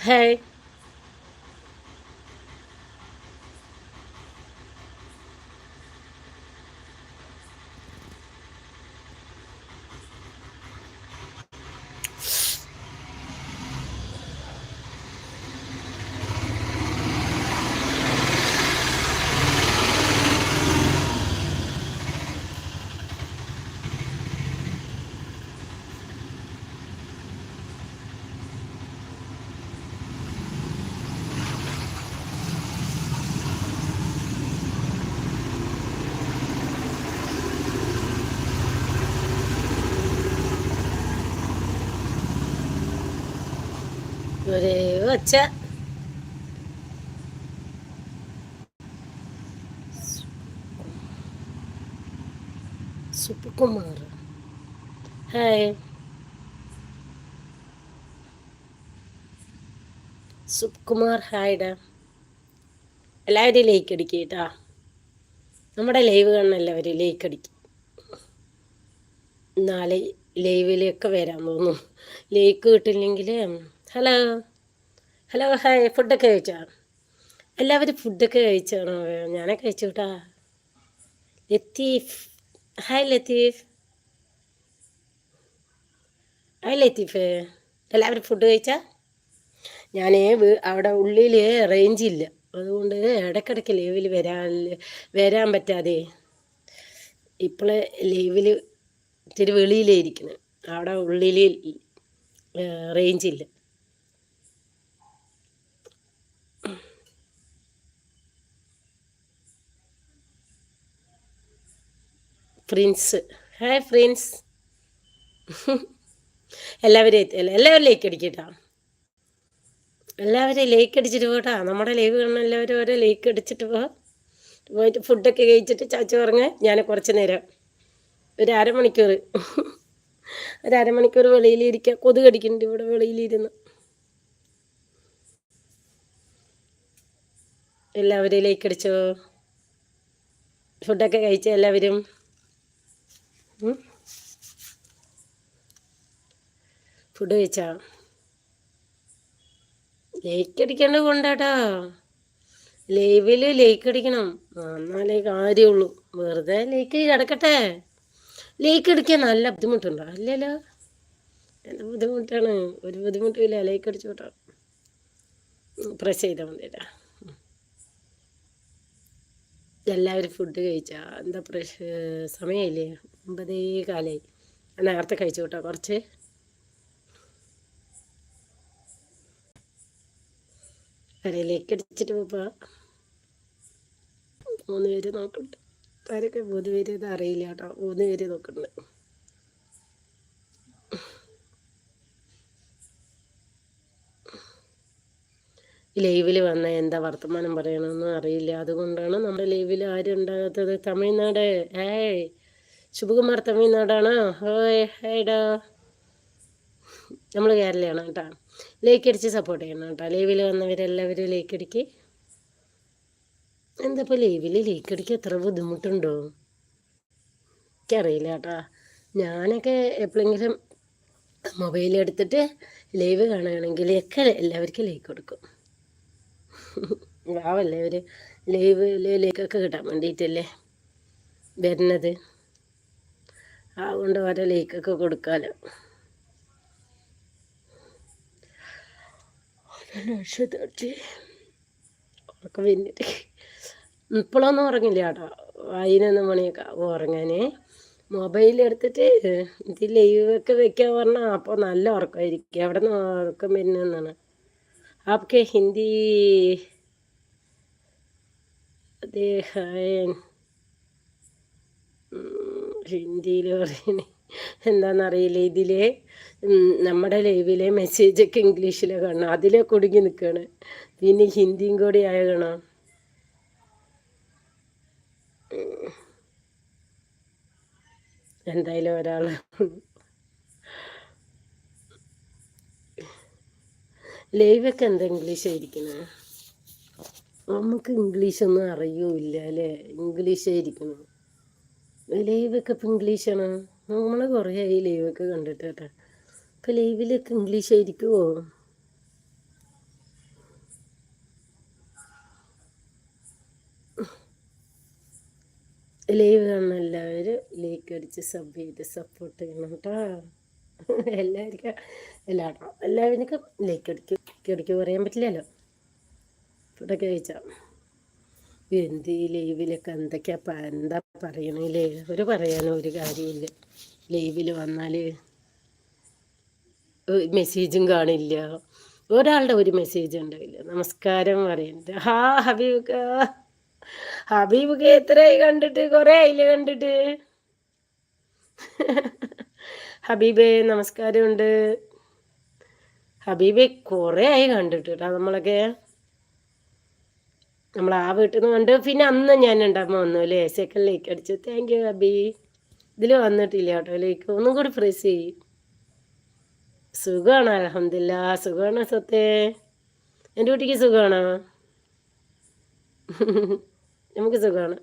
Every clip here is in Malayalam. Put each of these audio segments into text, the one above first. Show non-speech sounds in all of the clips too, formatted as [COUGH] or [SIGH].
Hey. ഒരേ ഒച്ച സുപ്പുകുമാർ ഹായ്. സുപ്കുമാർ ഹായ്ഡാ എല്ലാവരും ലൈക്ക് അടിക്കുക കേട്ടാ. നമ്മുടെ ലൈവ് കാണുന്ന എല്ലാവരും ലൈക്ക് അടിക്കും. നാളെ ലൈവിലേക്ക് വരാൻ തോന്നുന്നു. ലൈക്ക് കിട്ടില്ലെങ്കിൽ ഹലോ ഹലോ ഹായ് ഫുഡൊക്കെ കഴിച്ചോ? എല്ലാവരും ഫുഡൊക്കെ കഴിച്ചാണോ? ഞാനേ കഴിച്ചു കേട്ടാ ലത്തീഫ് ഹായ് ലത്തീഫ്. ഹായ് ലത്തീഫ്. എല്ലാവരും ഫുഡ് കഴിച്ചാ? ഞാൻ അവിടെ ഉള്ളിൽ റേഞ്ച് ഇല്ല. അതുകൊണ്ട് ഇടയ്ക്കിടയ്ക്ക് ലീവിൽ വരാൻ വരാൻ പറ്റാതെ. ഇപ്പോൾ ലീവിൽ ഇത്തിരി ഇരിക്കുന്നത് അവിടെ ഉള്ളിൽ റേഞ്ച് ഇല്ല. പ്രിൻസ് ഹായ് പ്രിൻസ് എല്ലാവരും എല്ലാവരും ലൈക്ക് അടിക്കട്ടാ. എല്ലാവരും ലൈക്ക് അടിച്ചിട്ട് പോട്ടാ. നമ്മുടെ ലൈവ് കാണുന്ന എല്ലാവരും ഓരോ ലൈക്ക് അടിച്ചിട്ട് പോ. പോയിട്ട് ഫുഡൊക്കെ കഴിച്ചിട്ട് ചാച്ചു പറഞ്ഞ് ഞാൻ കുറച്ച് നേരം ഒരു അരമണിക്കൂർ [LAUGHS] ഒരു അരമണിക്കൂർ വെളിയിലിരിക്കുക കൊതു അടിക്കുന്നുണ്ട് ഇവിടെ വെളിയിലിരുന്ന്. എല്ലാവരും ലൈക്ക് അടിച്ചോ. ഫുഡൊക്കെ കഴിച്ച എല്ലാവരും ഫുഡ് കഴിച്ചാ? ലേക്ക് അടിക്കേണ്ട കൊണ്ടാട്ടാ. ലൈവിൽ ലേക്ക് അടിക്കണം. എന്നാലേ കാര്യമുള്ളൂ. വെറുതെ ലേക്ക് കിടക്കട്ടെ. ലേക്ക് അടിക്കാൻ നല്ല ബുദ്ധിമുട്ടുണ്ടോ? അല്ലല്ലോ. എന്താ ബുദ്ധിമുട്ടാണ്? ഒരു ബുദ്ധിമുട്ടുമില്ല ലേക്ക് അടിച്ചോട്ടോ പ്രസ് ചെയ്താൽ മതിട്ടാ എല്ലാവരും ഫുഡ് കഴിച്ചാ? എന്താ പ്രഷ സമയമില്ലേ? ഒമ്പതേ കാലായി. നേരത്തെ കഴിച്ചു കേട്ടോ കുറച്ച്. കരയിലേക്ക് അടിച്ചിട്ട് പോപ്പാ. മൂന്ന് പേര് നോക്കണ്ട്. ആരൊക്കെ മൂന്ന് പേര് ഇത് അറിയില്ല കേട്ടോ. മൂന്ന് പേര് നോക്കുന്നുണ്ട് ലൈവിൽ വന്ന എന്താ വർത്തമാനം പറയണമെന്ന് അറിയില്ല. അതുകൊണ്ടാണ് നമ്മുടെ ലൈവിൽ ആരുണ്ടാകാത്തത്? തമിഴ്നാട്. ഏയ്. ശുഭകുമാർ തമിഴ്നാടാണോ. ഹോയ് ഹൈഡോ നമ്മൾ കേരളയാണ് കേട്ടോ. ലേക്ക് അടിച്ച് സപ്പോർട്ട് ചെയ്യണം കേട്ടോ. ലൈവിൽ വന്നവരെല്ലാവരും ലേക്ക് അടിക്ക്. എന്താ ഇപ്പോൾ ലൈവിൽ ലേക്ക് അടിക്കുക എത്ര ബുദ്ധിമുട്ടുണ്ടോ? എനിക്കറിയില്ല കേട്ടോ. ഞാനൊക്കെ എപ്പോഴെങ്കിലും മൊബൈൽ എടുത്തിട്ട് ലൈവ് കാണുകയാണെങ്കിൽ ഒക്കെ എല്ലാവർക്കും ലൈക്ക് കൊടുക്കും. വാവല്ലേ അവർ ലൈവ് ലൈക്കൊക്കെ കിട്ടാൻ വേണ്ടിയിട്ടല്ലേ വരുന്നത്. അതുകൊണ്ട് ഓരോ ലേക്കൊക്കെ കൊടുക്കാമല്ലോ ലക്ഷത്തി ഉറക്കം വരുന്നിട്ട് ഇപ്പോഴൊന്നും ഉറങ്ങില്ല കേട്ടോ പതിനൊന്ന് മണിയൊക്കെ ആവും ഉറങ്ങാൻ മൊബൈൽ എടുത്തിട്ട് ഇത് ലൈവൊക്കെ വെക്കാൻ പറഞ്ഞാൽ അപ്പോൾ നല്ല ഉറക്കമായിരിക്കും എവിടെ നിന്ന് ഉറക്കം വരുന്നതെന്നാണ് आपके ഹിന്ദി അതെ ഹിന്ദിയിൽ പറയുന്നത് എന്താണെന്നറിയില്ല ഇതിൽ നമ്മുടെ ലൈവിലെ മെസ്സേജൊക്കെ ഇംഗ്ലീഷിലെ കാണണം അതിലെ കുടുങ്ങി നിൽക്കുകയാണ് പിന്നെ ഹിന്ദിയും കൂടി ആകണം എന്തായാലും ഒരാൾ ലൈവൊക്കെ എന്താ ഇംഗ്ലീഷ് ആയിരിക്കുന്നത് നമുക്ക് ഇംഗ്ലീഷൊന്നും അറിയൂല്ല അല്ലേ? ഇംഗ്ലീഷ് ആയിരിക്കണം. ലൈവൊക്കെ ഇപ്പം ഇംഗ്ലീഷാണ് നമ്മൾ കുറേ ആയി ലൈവൊക്കെ കണ്ടിട്ട് കേട്ടോ. ഇപ്പം ലൈവിലൊക്കെ ഇംഗ്ലീഷ് ആയിരിക്കുമോ ലൈവ് കാണുന്ന എല്ലാവരും ലൈക്ക് അടിച്ച് സബ് ചെയ്ത് സപ്പോർട്ട് ചെയ്യണം കേട്ടോ. എല്ലാവർക്കും എല്ലാവരും എല്ലാവർക്കും ലൈക്ക് അടിക്കും അടിക്കും പറയാൻ പറ്റില്ലല്ലോ. ഇതൊക്കെ കഴിച്ചാൽ എന്ത് ഈ ലൈവിലൊക്കെ എന്തൊക്കെയാ എന്താ പറയണില്ലേ ഒരു പറയാനോ ഒരു കാര്യമില്ല. ലൈവിൽ വന്നാൽ മെസ്സേജും കാണില്ല. ഒരാളുടെ ഒരു മെസ്സേജ് ഉണ്ടാവില്ല. നമസ്കാരം പറയണ്ട. ഹാ ഹബീബ് ഹബീബ് എത്രയായി കണ്ടിട്ട്? കുറേ ആയില്ലേ കണ്ടിട്ട്? ഹബീബെ നമസ്കാരമുണ്ട്. ഹബീബെ കുറേ ആയി കണ്ടിട്ട് കേട്ടോ നമ്മളൊക്കെ. നമ്മൾ ആ വീട്ടിൽ നിന്ന് കണ്ട് പിന്നെ അന്ന് ഞാൻ ഉണ്ടാകുമ്പോൾ വന്നു അല്ലേ? സെക്കൻഡ് ലേക്ക് അടിച്ചു. താങ്ക് യു അബി ഇതിൽ വന്നിട്ടില്ല കേട്ടോ ലേക്ക് ഒന്നും കൂടി പ്രസ് ചെയ്യും. സുഖമാണ് അലഹമില്ല സുഖമാണ് സത്തേ എന്റെ കുട്ടിക്ക് സുഖമാണോ [LAUGHS] നമുക്ക് സുഖമാണ്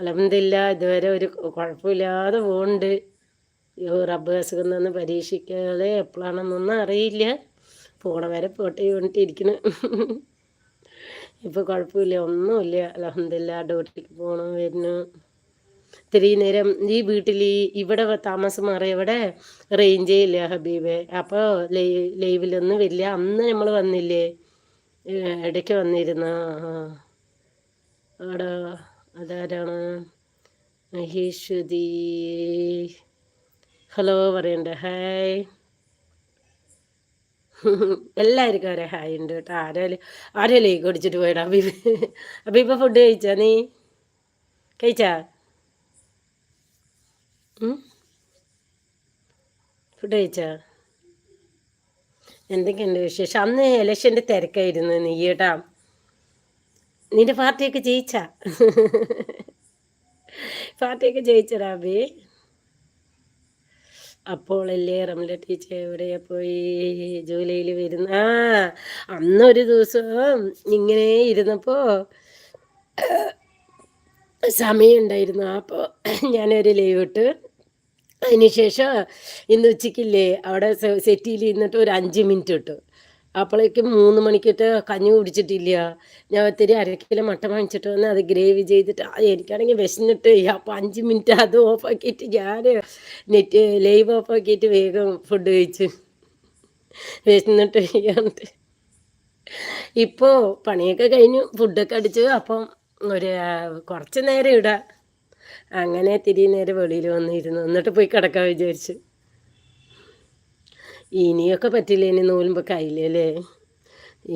അലഹമില്ല ഇതുവരെ ഒരു കുഴപ്പമില്ലാതെ പോകുന്നുണ്ട് യോ റബ്ബ് അസുഖം നിന്ന് പരീക്ഷിക്കാതെ എപ്പോഴാണെന്നൊന്നും അറിയില്ല. പോണ വരെ പോട്ടെ [LAUGHS] ഇപ്പോൾ കുഴപ്പമില്ല ഒന്നുമില്ല. അലഹമില്ല ഡ്യൂട്ടിക്ക് പോകണം വരുന്നു. ഇത്തിരി നേരം ഈ വീട്ടിൽ ഈ ഇവിടെ താമസം മാറി ഇവിടെ റേഞ്ചേ ഇല്ല ഹബീബെ. അപ്പോൾ ലൈവിലൊന്നും വരില്ല. അന്ന് നമ്മൾ വന്നില്ലേ? ഇടയ്ക്ക് വന്നിരുന്ന. അവിടെ അതാരാണ്? മഹേശ്വതി ഹലോ പറയണ്ട. ഹായ്. എല്ലാവർക്കും ഒരേ ഹായ് ഉണ്ട് കേട്ടോ. ആരെയും കുടിച്ചിട്ട് പോയിടാ അബീബ് അബീബ ഫുഡ് കഴിച്ചാ നീ? കഴിച്ചാ? ഫുഡ് കഴിച്ചാ? എന്തൊക്കെയുണ്ട് വിശേഷം? അന്ന് ഇലക്ഷന്റെ തിരക്കായിരുന്നു നീ കേട്ടാ. നിന്റെ പാർട്ടിയൊക്കെ ജയിച്ചാ? പാർട്ടിയൊക്കെ ജയിച്ചടാ അബി. അപ്പോഴല്ലേ റംല ടീച്ചർ എവിടെയാ പോയി? ജൂലൈയിൽ വരുന്ന. ആ അന്നൊരു ദിവസം ഇങ്ങനെ ഇരുന്നപ്പോൾ സമയമുണ്ടായിരുന്നു. അപ്പോൾ ഞാനൊരു ലീവ് ഇട്ട്. അതിനുശേഷം ഇന്ന് ഉച്ചയ്ക്കില്ലേ? അവിടെ സെറ്റിയിൽ ഇരുന്നിട്ട് ഒരു അഞ്ച് മിനിറ്റ് ഇട്ടു. അപ്പോഴേക്കും മൂന്ന് മണിക്കിട്ട് കഞ്ഞി കുടിച്ചിട്ടില്ല. ഞാൻ ഒത്തിരി അരക്കിലോ മട്ട വാങ്ങിച്ചിട്ട് വന്ന് അത് ഗ്രേവി ചെയ്തിട്ട് എനിക്കാണെങ്കിൽ വിശന്നിട്ട് അപ്പോൾ അഞ്ച് മിനിറ്റ് അത് ഓഫാക്കിയിട്ട് ഞാൻ നെറ്റ് ലൈവ് ഓഫാക്കിയിട്ട് വേഗം ഫുഡ് കഴിച്ചു. വിശന്നിട്ട് ചെയ്യാണ്ട് ഇപ്പോൾ പണിയൊക്കെ കഴിഞ്ഞു ഫുഡൊക്കെ അടിച്ചു അപ്പം ഒരു കുറച്ച് നേരം ഇടാം. അങ്ങനെ തിരി നേരെ വെളിയിൽ വന്നിരുന്നു. എന്നിട്ട് പോയി കിടക്കാൻ വിചാരിച്ചു. ഇനിയൊക്കെ പറ്റില്ല? ഇനി നൂലുമ്പോൾ കയ്യിലല്ലേ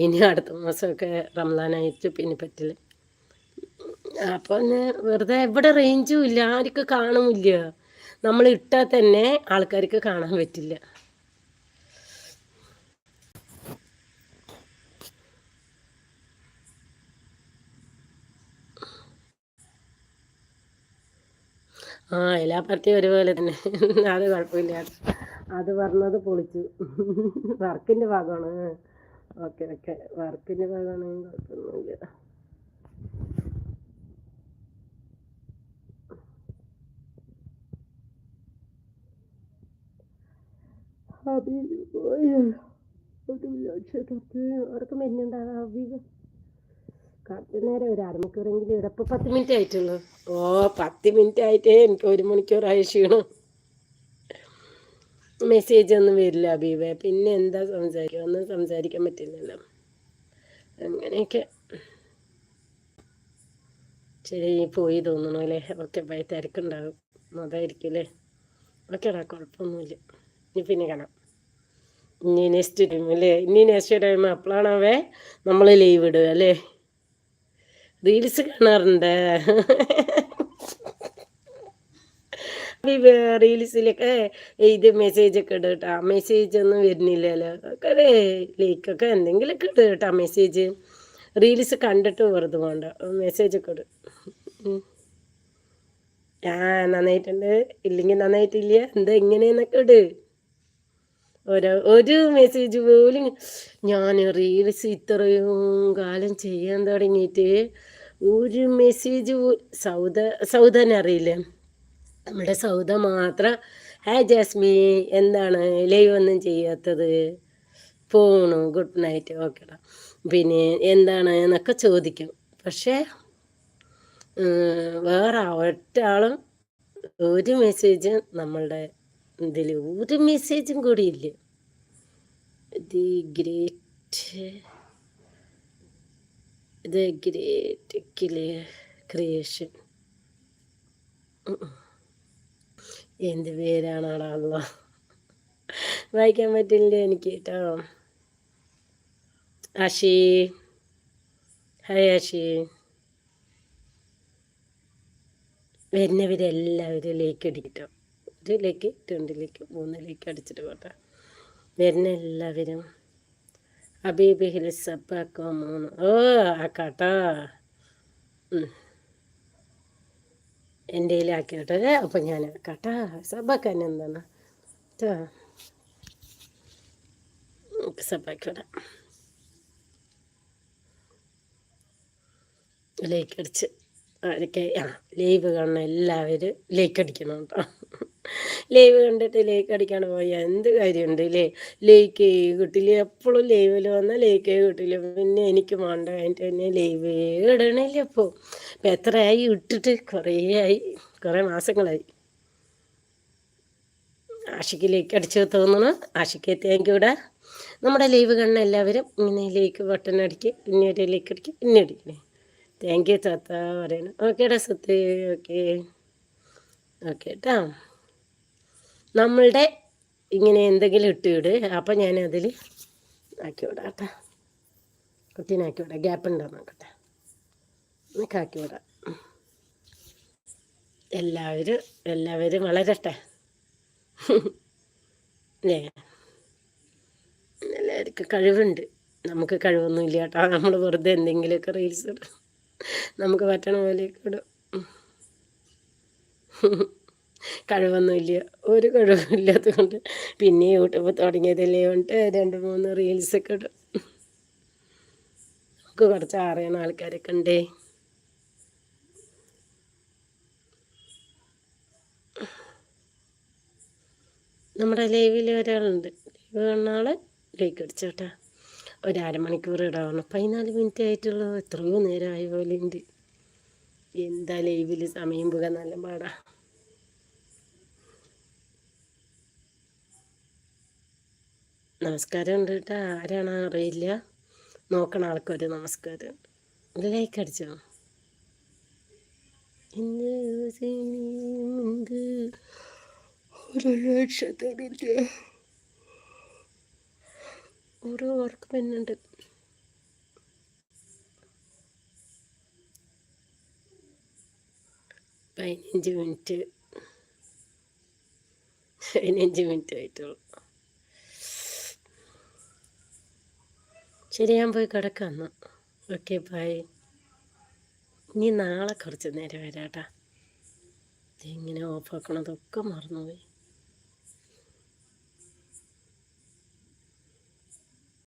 ഇനി അടുത്ത മാസമൊക്കെ റംലാനായിട്ട് പിന്നെ പറ്റില്ല. അപ്പോൾ വെറുതെ എവിടെ റേഞ്ചും ഇല്ല. ആർക്കും കാണുമില്ല നമ്മൾ ഇട്ടാൽ തന്നെ ആൾക്കാർക്ക് കാണാൻ പറ്റില്ല. ആ എല്ലാ പാർട്ടിയും ഒരുപോലെ തന്നെ. അത് കുഴപ്പമില്ല. അത് പറഞ്ഞത് പൊളിച്ചു. വർക്കിന്റെ ഭാഗമാണ്. Okay okay. വർക്കിന്റെ ഭാഗമാണ് കുഴപ്പമൊന്നുമില്ല. ഹബീബ് കുറച്ച് നേരം ഒരു അരമണിക്കൂറെങ്കിലും ഇവിടെ. ഇപ്പോൾ പത്ത് മിനിറ്റ് ഓ പത്ത് മിനിറ്റ് ആയിട്ടേ എനിക്ക് ഒരു മണിക്കൂറായി ക്ഷീണം. മെസ്സേജ് ഒന്നും വരില്ല അബീബെ. പിന്നെ എന്താ സംസാരിക്കുക ഒന്നും സംസാരിക്കാൻ പറ്റില്ലല്ലോ. അങ്ങനെയൊക്കെ. ശരി പോയി തോന്നണു അല്ലേ? ഓക്കെ ബൈ തിരക്കുണ്ടാകും. അതായിരിക്കും അല്ലേ? ഓക്കെടാ കുഴപ്പമൊന്നുമില്ല. ഇനി പിന്നെ കാണാം. ഇനി നെക്സ്റ്റ് ടൈം അല്ലേ? ഇനി നെക്സ്റ്റ് ടൈം അപ്പോഴാണവേ നമ്മൾ ലീവ് ഇടുക അല്ലേ? റീൽസ് കാണാറുണ്ട്. [LAUGHS] റീൽസിലൊക്കെ ഇത് മെസ്സേജ് ഒക്കെ ഇടും കേട്ടോ മെസ്സേജ് ഒന്നും വരുന്നില്ലല്ലോ. ഒക്കെ ലൈക്കൊക്കെ എന്തെങ്കിലുമൊക്കെ ഇടും കേട്ടോ മെസ്സേജ് റീൽസ് കണ്ടിട്ട് വെറുതെ വേണ്ട മെസ്സേജ് ഒക്കെ ഇടും. ആ നന്നായിട്ടുണ്ട്. ഇല്ലെങ്കിൽ നന്നായിട്ടില്ല. എന്താ ഇങ്ങനെയെന്നൊക്കെ ഇട്. ഒരു ഒരു മെസ്സേജ് പോലും ഞാൻ റീൽസ് ഇത്രയും കാലം ചെയ്യാൻ തുടങ്ങിയിട്ട് ഒരു മെസ്സേജ് സൗദ സൗദനെ അറിയില്ലേ. നമ്മുടെ സൗദ മാത്രം. ഹേ ജാസ്മി എന്താണ്? ലൈവ് ഒന്നും ചെയ്യാത്തത്? പോണു ഗുഡ് നൈറ്റ് ഓക്കെടാ പിന്നെ എന്താണ്? എന്നൊക്കെ ചോദിക്കും. പക്ഷേ വേറെ ഒറ്റാളും ഒരു മെസ്സേജും നമ്മളുടെ ഇതിൽ ഒരു മെസ്സേജും കൂടി ഇല്ല. The great the great creation എന്ത് പേരാണാടാ അല്ല വായിക്കാൻ പറ്റില്ല എനിക്ക് കേട്ടോ അഷി ഹായ് അഷി വരുന്നവരെല്ലാവരും ലേക്ക് അടിക്കട്ടോ. ഒരു ലേക്ക് രണ്ട് ലേക്ക് മൂന്ന് ലേക്ക് അടിച്ചിട്ട് പോട്ടെ. വരുന്ന എല്ലാവരും അബീബി ഹിൽസ് അപ്പാക്കോ മൂന്ന്. ഓ ആക്കാട്ടോ എന്റെ കയ്യിലാക്കിയിട്ട് അപ്പം ഞാൻ കേട്ടാ സബാക്കാൻ എന്താണ് സബാക്കി വിടാം ലേക്ക് അടിച്ച് ആ ലൈവ് കാണുന്ന എല്ലാവരും ലൈക്ക് അടിക്കണം കേട്ടോ. ലൈവ് കണ്ടിട്ട് ലേക്ക് അടിക്കാൻ പോയ. എന്ത് കാര്യമുണ്ട് ലേ ലേക്ക് കിട്ടില്ല എപ്പോഴും ലൈവിൽ വന്നാൽ ലേക്ക് കിട്ടില്ല പിന്നെ എനിക്ക് വേണ്ട അതിന്റെ തന്നെ ലൈവ് ഇടണില്ല ഇപ്പോൾ ഇപ്പം എത്രയായി? ഇട്ടിട്ട് കുറേ ആയി. കുറേ മാസങ്ങളായി. ആഷിക്ക് ലേക്ക് അടിച്ചു തോന്നണം ആഷിക്ക് എത്തിയെങ്കിൽ ഇവിടെ നമ്മുടെ ലൈവ് കണ്ണ എല്ലാവരും ഇങ്ങനെ ലേക്ക് ബട്ടൺ അടിക്കുക പിന്നെ ഒരു ലേക്ക് അടിക്കുക പിന്നെ അടിക്കണേ താങ്ക് യു താത്ത. പറയണം. ഓക്കേടാ സത്ത് ഓക്കെ ഓക്കെ കേട്ടോ നമ്മളുടെ ഇങ്ങനെ എന്തെങ്കിലും ഇട്ട് വിട് അപ്പം ഞാൻ അതിൽ ആക്കി വിടാം കേട്ടോ. കുട്ടീനാക്കി വിടാം. ഗ്യാപ്പ് ഉണ്ടോ നോക്കട്ടെ. എന്നൊക്കെ ആക്കി വിടാം. എല്ലാവരും എല്ലാവരും വളരട്ടെ. അല്ലേ എല്ലാവർക്കും കഴിവുണ്ട്. നമുക്ക് കഴിവൊന്നും ഇല്ല കേട്ടോ. നമ്മൾ വെറുതെ എന്തെങ്കിലുമൊക്കെ റീൽസ് ഇടും. നമുക്ക് പറ്റണ പോലെയൊക്കെ ഇടും. കഴിവൊന്നുമില്ല. ഒരു കഴിവില്ലാത്തത് കൊണ്ട് പിന്നെ യൂട്യൂബ് തുടങ്ങിയതല്ലേ കൊണ്ട് രണ്ട് മൂന്ന് റീൽസൊക്കെ ഇടും. നമുക്ക് കുറച്ച് അറിയണ ആൾക്കാരൊക്കെ ഉണ്ടേ. നമ്മുടെ ലൈവിൽ ഒരാളുണ്ട്. ലൈവ് കാണുന്ന ആൾ ലൈക്ക് അടിച്ചോട്ടാ ഒരു അരമണിക്കൂർ ഇടാവണം പതിനാല് മിനിറ്റ് ആയിട്ടുള്ളൂ. എത്രയോ നേരമായ പോലെ ഉണ്ട് എന്താ ലൈവിൽ സമയം പോകാൻ നല്ല പാടാ. നമസ്കാരം ഉണ്ട് കേട്ടോ ആരാണ്? അറിയില്ല. നോക്കണ ആൾക്കൊരു നമസ്കാരം. ലൈക്ക് അടിച്ചോ? ഒരു ലക്ഷത്തോടില്ല ഓരോ വർക്ക് പെണ്ണുണ്ട് പതിനഞ്ച് മിനിറ്റ്. പതിനഞ്ച് മിനിറ്റ് ആയിട്ടുള്ളൂ. ശരി ഞാൻ പോയി എന്നാൽ ഓക്കെ ബൈ. ഇനി നാളെ കുറച്ച് നേരം വരാട്ടാ ഇതിങ്ങനെ ഓഫാക്കണതൊക്കെ മറന്നുപോയി.